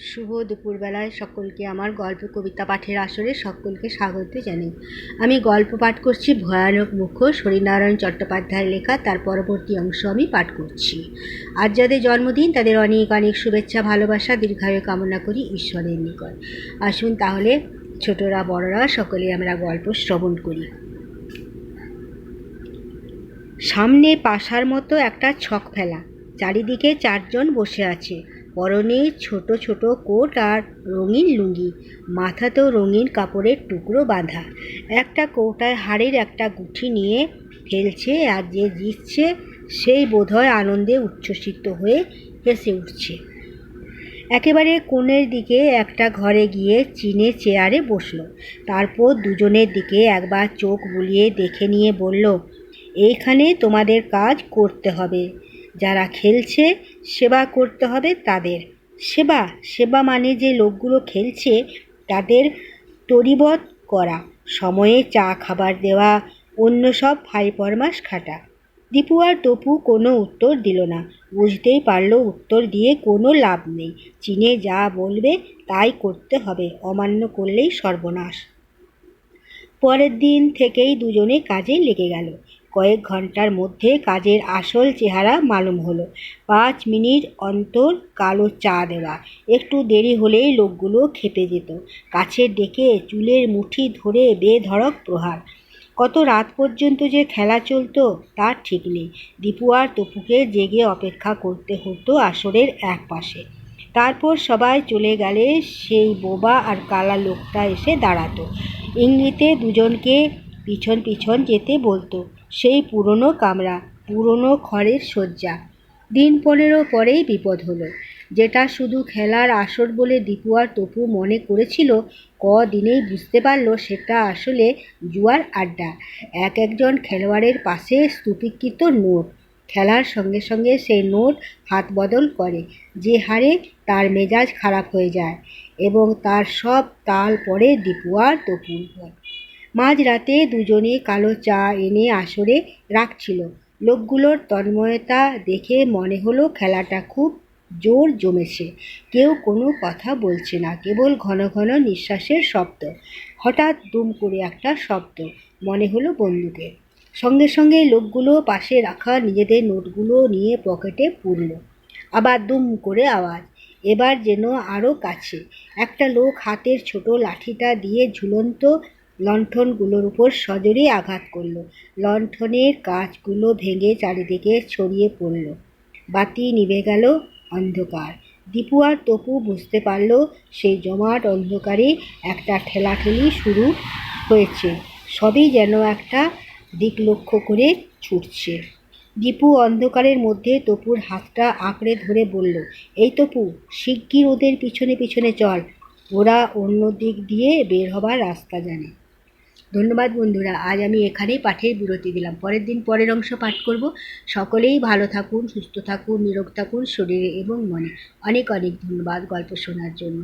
শুভ দুপুরবেলায় সকলকে আমার গল্প কবিতা পাঠের আসরে সকলকে স্বাগত জানাই। আমি গল্প পাঠ করছি ভয়ানক মুখোশ হরিনারায়ণ চট্টোপাধ্যায়ের লেখা, তার পরবর্তী অংশ আমি পাঠ করছি। আজ যাদের জন্মদিন, তাদের অনেক অনেক শুভেচ্ছা, ভালোবাসা, দীর্ঘায়ু কামনা করি ঈশ্বরের নিকট। আসুন তাহলে, ছোটরা, বড়রা, সকলে আমরা গল্প শ্রবণ করি। সামনে পাশার মতো একটা ছক ফেলা, চারিদিকে চারজন বসে আছে। পরনে ছোট ছোট কোট আর রঙিন লুঙ্গি, মাথাতেও রঙিন কাপড়ের টুকরো বাঁধা। একটা কৌটায় হাড়ের একটা গুঠি নিয়ে ফেলছে আর যে জিতছে, সেই বোধহয় আনন্দে উচ্ছ্বসিত হয়ে হেসে উঠছে। একেবারে কোণের দিকে একটা ঘরে গিয়ে চিনে চেয়ারে বসল। তারপর দুজনের দিকে একবার চোখ বুলিয়ে দেখে নিয়ে বলল, এইখানে তোমাদের কাজ করতে হবে। যারা খেলছে সেবা করতে হবে তাদের। সেবা সেবা মানে যে লোকগুলো খেলছে, তাদের তরিবত করা। সময়ে চা, খাবার দেওয়া, অন্য সব ফাই ফরমাস খাটা। দীপু আর টপু কোনো উত্তর দিল না। বুঝতেই পারল উত্তর দিয়ে কোনো লাভ নেই। চীনে যা বলবে তাই করতে হবে, অমান্য করলেই সর্বনাশ। পরের দিন থেকেই দুজনে কাজে লেগে গেল। কয়েক ঘণ্টার মধ্যে কাজের আসল চেহারা মালুম হলো। পাঁচ মিনিট অন্তর কালো চা দেওয়া। একটু দেরি হলেই লোকগুলো খেপে যেত। কাছে ডেকে চুলের মুঠি ধরে বেধড়ক প্রহার। কত রাত পর্যন্ত যে খেলা চলতো তার ঠিক নেই। দীপু আর তপুকে জেগে অপেক্ষা করতে হতো আসরের এক পাশে। তারপর সবাই চলে গেলে সেই বোবা আর কালা লোকটা এসে দাঁড়াতো। ইংলিতে দুজনকে পিছন পিছন যেতে বলতো। সেই পুরনো কামরা, পুরনো খড়ের শয্যা। দিন পনেরো পরেই বিপদ হলো। যেটা শুধু খেলার আসর বলে দীপু আর তপু মনে করেছিল, কদিনেই বুঝতে পারল সেটা আসলে জুয়ার আড্ডা। এক একজন খেলোয়াড়ের পাশে স্তূপীকৃত নোট। খেলার সঙ্গে সঙ্গে সেই নোট হাত বদল করে। যে হারে তার মেজাজ খারাপ হয়ে যায়। এবং তার সব তাল পড়ে দীপু আর তপুর উপর। মাঝরাতে দুজনে কালো চা এনে আসরে রাখছিল। লোকগুলোর তন্ময়তা দেখে মনে হলো খেলাটা খুব জোর জমেছে। কেউ কোনো কথা বলছে না, কেবল ঘন ঘন নিঃশ্বাসের শব্দ। হঠাৎ দুম করে একটা শব্দ মনে হলো বন্দুকের সঙ্গে সঙ্গে লোকগুলো পাশে রাখা নিজেদের নোটগুলো নিয়ে পকেটে পুরল আবার দুম করে আওয়াজ, এবার যেন আরও কাছে। একটা লোক হাতের ছোট লাঠিটা দিয়ে ঝুলন্ত লণ্ঠনগুলোর উপর সজোরে আঘাত করল। লণ্ঠনের কাঁচগুলো ভেঙে চারিদিকে ছড়িয়ে পড়ল। বাতি নিভে গেল অন্ধকার। দীপু আর তপু বুঝতে পারল, সেই জমাট অন্ধকারে একটা ঠেলাঠেলি শুরু হয়েছে। সবই যেন একটা দিক লক্ষ্য করে ছুটছে। দীপু অন্ধকারের মধ্যে তপুর হাতটা আঁকড়ে ধরে বলল, এই তপু, শিগগির ওদের পিছনে পিছনে চল। ওরা অন্য দিক দিয়ে বের হবার রাস্তা জানে। ধন্যবাদ বন্ধুরা, আজ আমি এখানেই পাঠের বিরতি দিলাম। পরের দিন পরের অংশ পাঠ করব। সকলেই ভালো থাকুন, সুস্থ থাকুন, নিরোগ থাকুন শরীরে এবং মনে। অনেক অনেক ধন্যবাদ গল্প শোনার জন্য।